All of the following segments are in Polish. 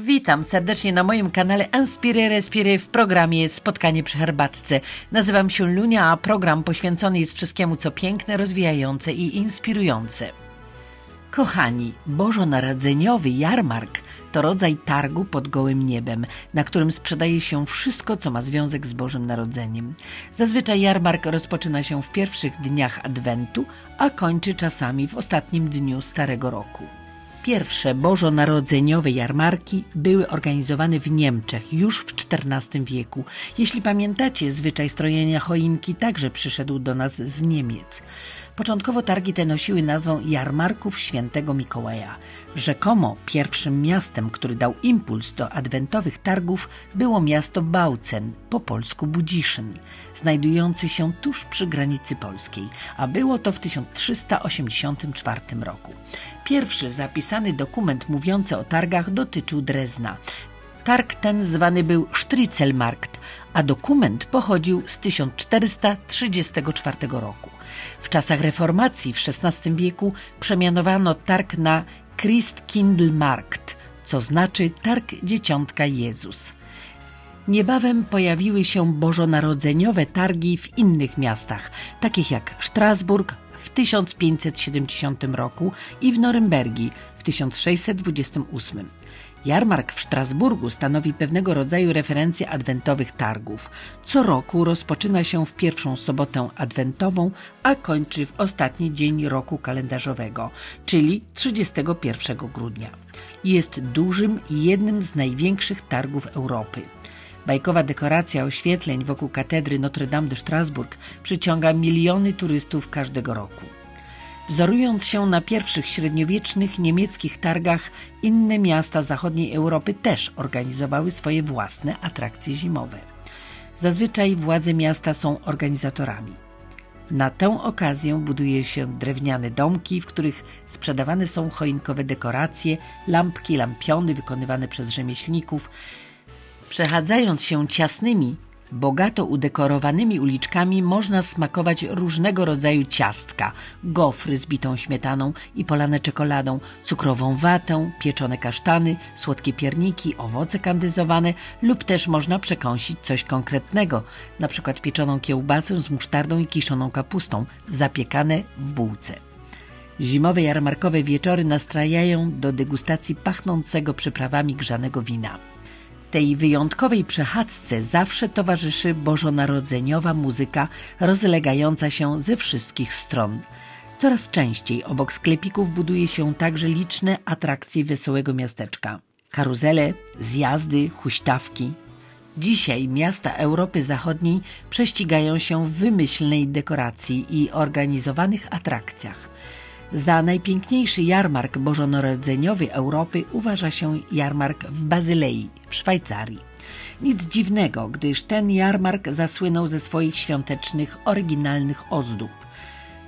Witam serdecznie na moim kanale Inspire Respire w programie Spotkanie przy herbatce. Nazywam się Lunia, a program poświęcony jest wszystkiemu, co piękne, rozwijające i inspirujące. Kochani, bożonarodzeniowy jarmark to rodzaj targu pod gołym niebem, na którym sprzedaje się wszystko, co ma związek z Bożym Narodzeniem. Zazwyczaj jarmark rozpoczyna się w pierwszych dniach Adwentu, a kończy czasami w ostatnim dniu Starego Roku. Pierwsze bożonarodzeniowe jarmarki były organizowane w Niemczech już w XIV wieku. Jeśli pamiętacie, zwyczaj strojenia choinki także przyszedł do nas z Niemiec. Początkowo targi te nosiły nazwę Jarmarków Świętego Mikołaja. Rzekomo pierwszym miastem, który dał impuls do adwentowych targów, było miasto Bautzen, po polsku Budziszyn, znajdujący się tuż przy granicy polskiej, a było to w 1384 roku. Pierwszy zapisany dokument mówiący o targach dotyczył Drezna. Targ ten zwany był Striczelmarkt, a dokument pochodził z 1434 roku. W czasach reformacji w XVI wieku przemianowano targ na Christkindlmarkt, co znaczy Targ Dzieciątka Jezus. Niebawem pojawiły się bożonarodzeniowe targi w innych miastach, takich jak Strasburg w 1570 roku i w Norymbergi w 1628. Jarmark w Strasburgu stanowi pewnego rodzaju referencję adwentowych targów. Co roku rozpoczyna się w pierwszą sobotę adwentową, a kończy w ostatni dzień roku kalendarzowego, czyli 31 grudnia. Jest dużym i jednym z największych targów Europy. Bajkowa dekoracja oświetleń wokół katedry Notre Dame de Strasbourg przyciąga miliony turystów każdego roku. Wzorując się na pierwszych średniowiecznych niemieckich targach, inne miasta zachodniej Europy też organizowały swoje własne atrakcje zimowe. Zazwyczaj władze miasta są organizatorami. Na tę okazję buduje się drewniane domki, w których sprzedawane są choinkowe dekoracje, lampki, lampiony wykonywane przez rzemieślników. Przechadzając się ciasnymi, bogato udekorowanymi uliczkami można smakować różnego rodzaju ciastka, gofry z bitą śmietaną i polane czekoladą, cukrową watę, pieczone kasztany, słodkie pierniki, owoce kandyzowane lub też można przekąsić coś konkretnego, przykład pieczoną kiełbasę z musztardą i kiszoną kapustą, zapiekane w bułce. Zimowe jarmarkowe wieczory nastrajają do degustacji pachnącego przyprawami grzanego wina. Tej wyjątkowej przechadzce zawsze towarzyszy bożonarodzeniowa muzyka rozlegająca się ze wszystkich stron. Coraz częściej obok sklepików buduje się także liczne atrakcje wesołego miasteczka. Karuzele, zjazdy, huśtawki. Dzisiaj miasta Europy Zachodniej prześcigają się w wymyślnej dekoracji i organizowanych atrakcjach. Za najpiękniejszy jarmark bożonarodzeniowy Europy uważa się jarmark w Bazylei w Szwajcarii. Nic dziwnego, gdyż ten jarmark zasłynął ze swoich świątecznych, oryginalnych ozdób.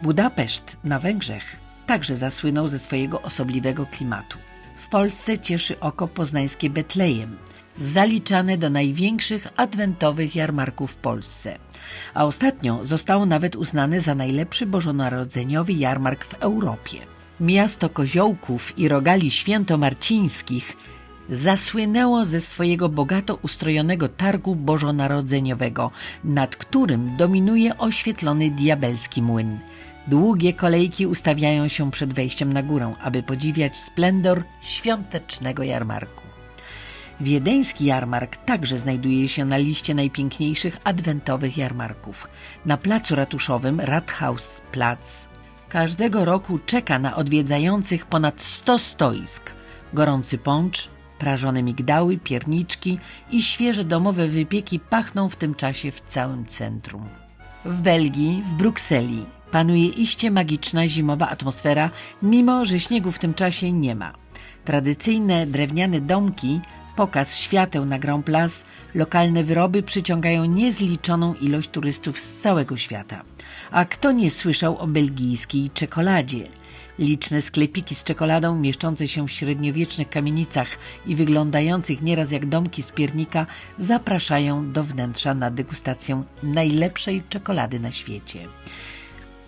Budapeszt na Węgrzech także zasłynął ze swojego osobliwego klimatu. W Polsce cieszy oko poznańskie Betlejem – zaliczane do największych adwentowych jarmarków w Polsce. A ostatnio zostało nawet uznane za najlepszy bożonarodzeniowy jarmark w Europie. Miasto koziołków i rogali świętomarcińskich zasłynęło ze swojego bogato ustrojonego targu bożonarodzeniowego, nad którym dominuje oświetlony diabelski młyn. Długie kolejki ustawiają się przed wejściem na górę, aby podziwiać splendor świątecznego jarmarku. Wiedeński jarmark także znajduje się na liście najpiękniejszych adwentowych jarmarków. Na placu ratuszowym Rathausplatz każdego roku czeka na odwiedzających ponad 100 stoisk. Gorący poncz, prażone migdały, pierniczki i świeże domowe wypieki pachną w tym czasie w całym centrum. W Belgii, w Brukseli panuje iście magiczna zimowa atmosfera, mimo że śniegu w tym czasie nie ma. Tradycyjne drewniane domki pokaz świateł na Grand Place, lokalne wyroby przyciągają niezliczoną ilość turystów z całego świata. A kto nie słyszał o belgijskiej czekoladzie? Liczne sklepiki z czekoladą mieszczące się w średniowiecznych kamienicach i wyglądających nieraz jak domki z piernika zapraszają do wnętrza na degustację najlepszej czekolady na świecie.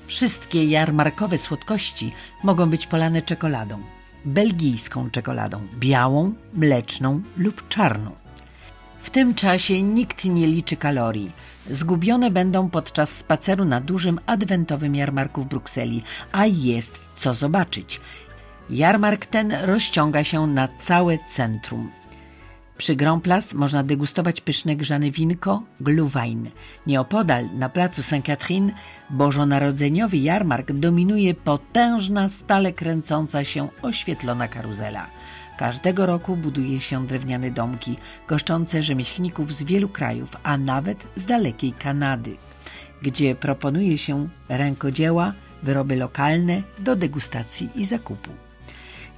Wszystkie jarmarkowe słodkości mogą być polane czekoladą. Belgijską czekoladą białą, mleczną lub czarną. W tym czasie nikt nie liczy kalorii. Zgubione będą podczas spaceru na dużym adwentowym jarmarku w Brukseli, a jest co zobaczyć. Jarmark ten rozciąga się na całe centrum. Przy Grand Place można degustować pyszne grzane winko Glühwein. Nieopodal, na placu St. Catherine, bożonarodzeniowy jarmark dominuje potężna, stale kręcąca się, oświetlona karuzela. Każdego roku buduje się drewniane domki, goszczące rzemieślników z wielu krajów, a nawet z dalekiej Kanady, gdzie proponuje się rękodzieła, wyroby lokalne do degustacji i zakupu.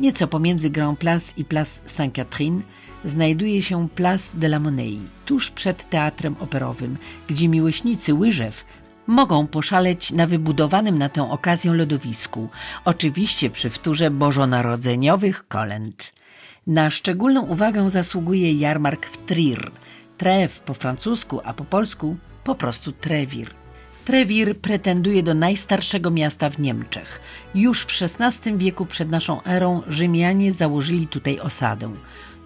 Nieco pomiędzy Grand Place i Place Sainte-Catherine znajduje się Place de la Monnaie, tuż przed teatrem operowym, gdzie miłośnicy łyżew mogą poszaleć na wybudowanym na tę okazję lodowisku, oczywiście przy wtórze bożonarodzeniowych kolęd. Na szczególną uwagę zasługuje jarmark w Trier, Trev po francusku, a po polsku po prostu Trewir. Trewir pretenduje do najstarszego miasta w Niemczech. Już w XVI wieku przed naszą erą Rzymianie założyli tutaj osadę.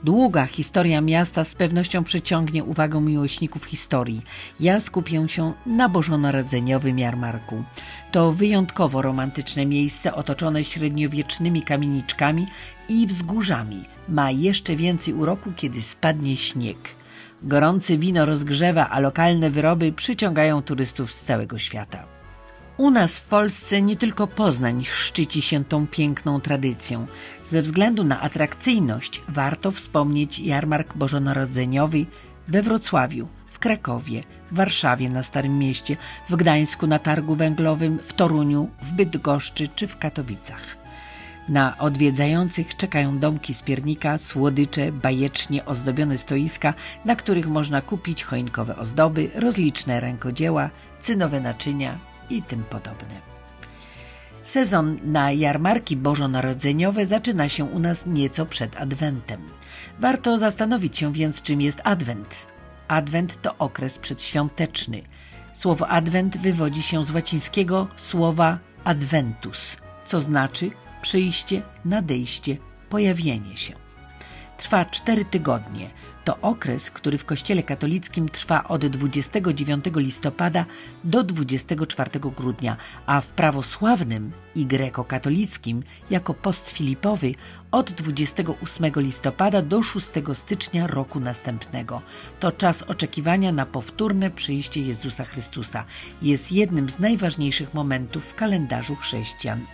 Długa historia miasta z pewnością przyciągnie uwagę miłośników historii. Ja skupię się na bożonarodzeniowym jarmarku. To wyjątkowo romantyczne miejsce otoczone średniowiecznymi kamieniczkami i wzgórzami. Ma jeszcze więcej uroku, kiedy spadnie śnieg. Gorące wino rozgrzewa, a lokalne wyroby przyciągają turystów z całego świata. U nas w Polsce nie tylko Poznań szczyci się tą piękną tradycją. Ze względu na atrakcyjność warto wspomnieć jarmark bożonarodzeniowy we Wrocławiu, w Krakowie, w Warszawie na Starym Mieście, w Gdańsku na Targu Węglowym, w Toruniu, w Bydgoszczy czy w Katowicach. Na odwiedzających czekają domki z piernika, słodycze, bajecznie ozdobione stoiska, na których można kupić choinkowe ozdoby, rozliczne rękodzieła, cynowe naczynia i tym podobne. Sezon na jarmarki bożonarodzeniowe zaczyna się u nas nieco przed Adwentem. Warto zastanowić się więc, czym jest Adwent. Adwent to okres przedświąteczny. Słowo Adwent wywodzi się z łacińskiego słowa adventus, co znaczy przyjście, nadejście, pojawienie się. Trwa cztery tygodnie. To okres, który w Kościele katolickim trwa od 29 listopada do 24 grudnia, a w prawosławnym i grekokatolickim jako post filipowy od 28 listopada do 6 stycznia roku następnego. To czas oczekiwania na powtórne przyjście Jezusa Chrystusa. Jest jednym z najważniejszych momentów w kalendarzu chrześcijan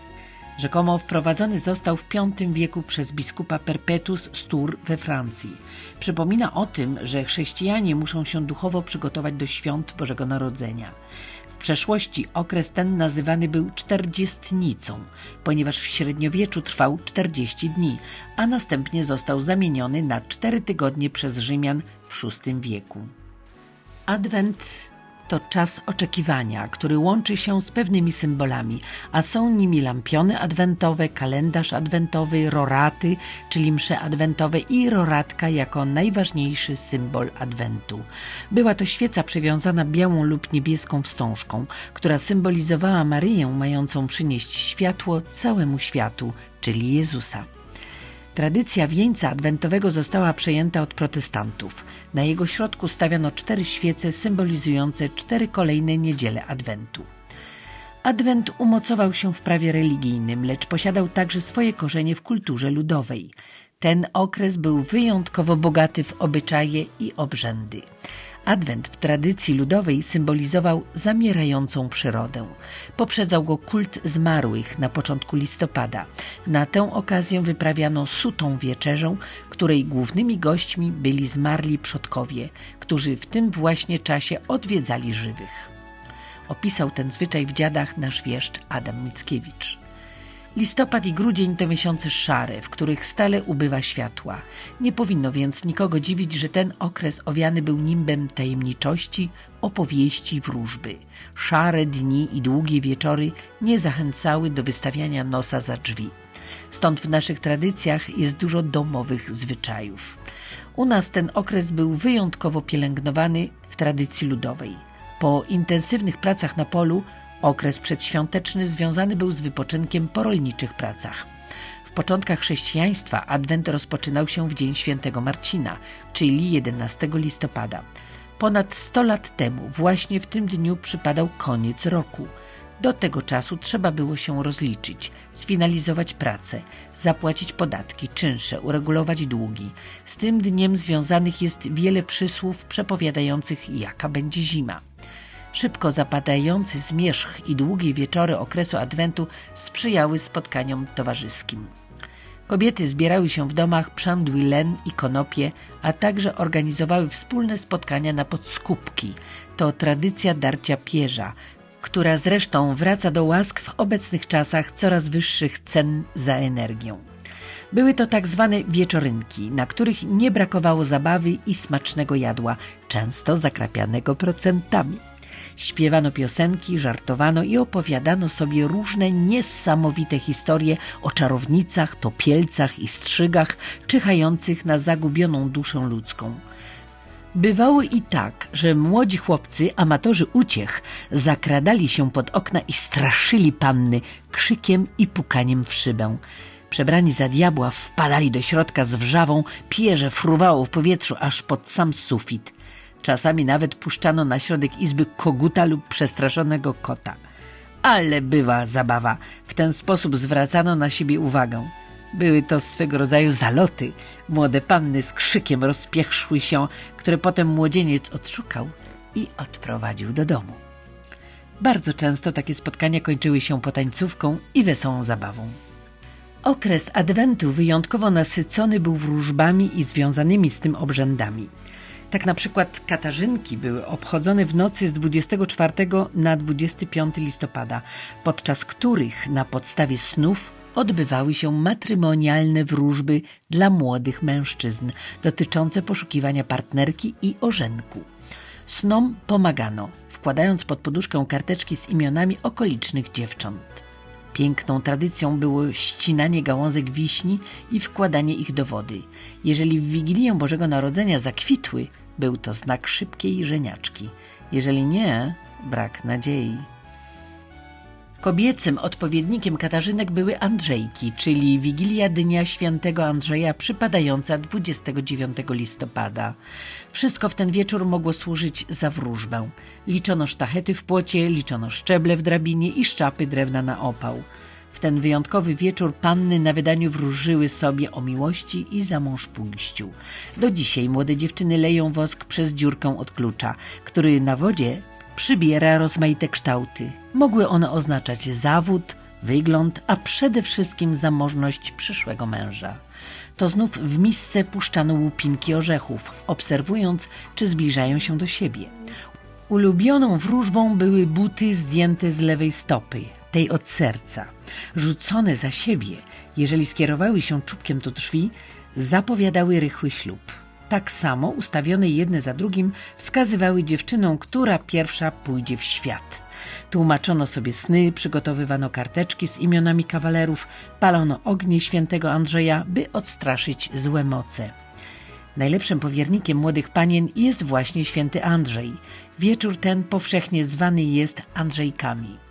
Rzekomo wprowadzony został w V wieku przez biskupa Perpetus z Tours we Francji. Przypomina o tym, że chrześcijanie muszą się duchowo przygotować do świąt Bożego Narodzenia. W przeszłości okres ten nazywany był czterdziestnicą, ponieważ w średniowieczu trwał 40 dni, a następnie został zamieniony na cztery tygodnie przez Rzymian w VI wieku. Adwent to czas oczekiwania, który łączy się z pewnymi symbolami, a są nimi lampiony adwentowe, kalendarz adwentowy, roraty, czyli msze adwentowe i roratka jako najważniejszy symbol adwentu. Była to świeca przywiązana białą lub niebieską wstążką, która symbolizowała Maryję mającą przynieść światło całemu światu, czyli Jezusa. Tradycja wieńca adwentowego została przejęta od protestantów. Na jego środku stawiano cztery świece symbolizujące cztery kolejne niedziele adwentu. Adwent umocował się w prawie religijnym, lecz posiadał także swoje korzenie w kulturze ludowej. Ten okres był wyjątkowo bogaty w obyczaje i obrzędy. Adwent w tradycji ludowej symbolizował zamierającą przyrodę. Poprzedzał go kult zmarłych na początku listopada. Na tę okazję wyprawiano sutą wieczerzą, której głównymi gośćmi byli zmarli przodkowie, którzy w tym właśnie czasie odwiedzali żywych. Opisał ten zwyczaj w dziadach nasz wieszcz Adam Mickiewicz. Listopad i grudzień to miesiące szare, w których stale ubywa światła. Nie powinno więc nikogo dziwić, że ten okres owiany był nimbem tajemniczości, opowieści, wróżby. Szare dni i długie wieczory nie zachęcały do wystawiania nosa za drzwi. Stąd w naszych tradycjach jest dużo domowych zwyczajów. U nas ten okres był wyjątkowo pielęgnowany w tradycji ludowej. Po intensywnych pracach na polu Okres przedświąteczny związany był z wypoczynkiem po rolniczych pracach. W początkach chrześcijaństwa Adwent rozpoczynał się w dzień świętego Marcina, czyli 11 listopada. Ponad 100 lat temu, właśnie w tym dniu przypadał koniec roku. Do tego czasu trzeba było się rozliczyć, sfinalizować pracę, zapłacić podatki, czynsze, uregulować długi. Z tym dniem związanych jest wiele przysłów przepowiadających, jaka będzie zima. Szybko zapadający zmierzch i długie wieczory okresu Adwentu sprzyjały spotkaniom towarzyskim. Kobiety zbierały się w domach, przędły len i konopie, a także organizowały wspólne spotkania na podskupki. To tradycja darcia pierza, która zresztą wraca do łask w obecnych czasach coraz wyższych cen za energię. Były to tak zwane wieczorynki, na których nie brakowało zabawy i smacznego jadła, często zakrapianego procentami. Śpiewano piosenki, żartowano i opowiadano sobie różne niesamowite historie o czarownicach, topielcach i strzygach czyhających na zagubioną duszę ludzką. Bywało i tak, że młodzi chłopcy, amatorzy uciech, zakradali się pod okna i straszyli panny krzykiem i pukaniem w szybę. Przebrani za diabła wpadali do środka z wrzawą, pierze fruwało w powietrzu aż pod sam sufit. Czasami nawet puszczano na środek izby koguta lub przestraszonego kota. Ale bywa zabawa. W ten sposób zwracano na siebie uwagę. Były to swego rodzaju zaloty. Młode panny z krzykiem rozpiechrzły się, które potem młodzieniec odszukał i odprowadził do domu. Bardzo często takie spotkania kończyły się potańcówką i wesołą zabawą. Okres Adwentu wyjątkowo nasycony był wróżbami i związanymi z tym obrzędami. Tak na przykład katarzynki były obchodzone w nocy z 24 na 25 listopada, podczas których na podstawie snów odbywały się matrymonialne wróżby dla młodych mężczyzn dotyczące poszukiwania partnerki i ożenku. Snom pomagano, wkładając pod poduszkę karteczki z imionami okolicznych dziewcząt. Piękną tradycją było ścinanie gałązek wiśni i wkładanie ich do wody. Jeżeli w Wigilię Bożego Narodzenia zakwitły, był to znak szybkiej żeniaczki. Jeżeli nie, brak nadziei. Kobiecym odpowiednikiem Katarzynek były Andrzejki, czyli Wigilia Dnia Świętego Andrzeja przypadająca 29 listopada. Wszystko w ten wieczór mogło służyć za wróżbę. Liczono sztachety w płocie, liczono szczeble w drabinie i szczapy drewna na opał. W ten wyjątkowy wieczór panny na wydaniu wróżyły sobie o miłości i za mąż pójściu. Do dzisiaj młode dziewczyny leją wosk przez dziurkę od klucza, który na wodzie przybiera rozmaite kształty. Mogły one oznaczać zawód, wygląd, a przede wszystkim zamożność przyszłego męża. To znów w misce puszczano łupinki orzechów, obserwując, czy zbliżają się do siebie. Ulubioną wróżbą były buty zdjęte z lewej stopy, tej od serca. Rzucone za siebie, jeżeli skierowały się czubkiem do drzwi, zapowiadały rychły ślub. Tak samo ustawione jedne za drugim wskazywały dziewczynom, która pierwsza pójdzie w świat. Tłumaczono sobie sny, przygotowywano karteczki z imionami kawalerów, palono ognie świętego Andrzeja, by odstraszyć złe moce. Najlepszym powiernikiem młodych panien jest właśnie święty Andrzej. Wieczór ten powszechnie zwany jest Andrzejkami.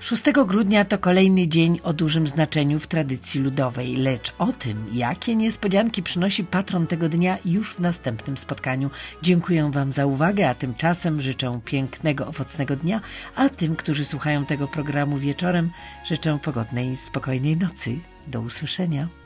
6 grudnia to kolejny dzień o dużym znaczeniu w tradycji ludowej, lecz o tym, jakie niespodzianki przynosi patron tego dnia już w następnym spotkaniu. Dziękuję Wam za uwagę, a tymczasem życzę pięknego, owocnego dnia, a tym, którzy słuchają tego programu wieczorem, życzę pogodnej, spokojnej nocy. Do usłyszenia.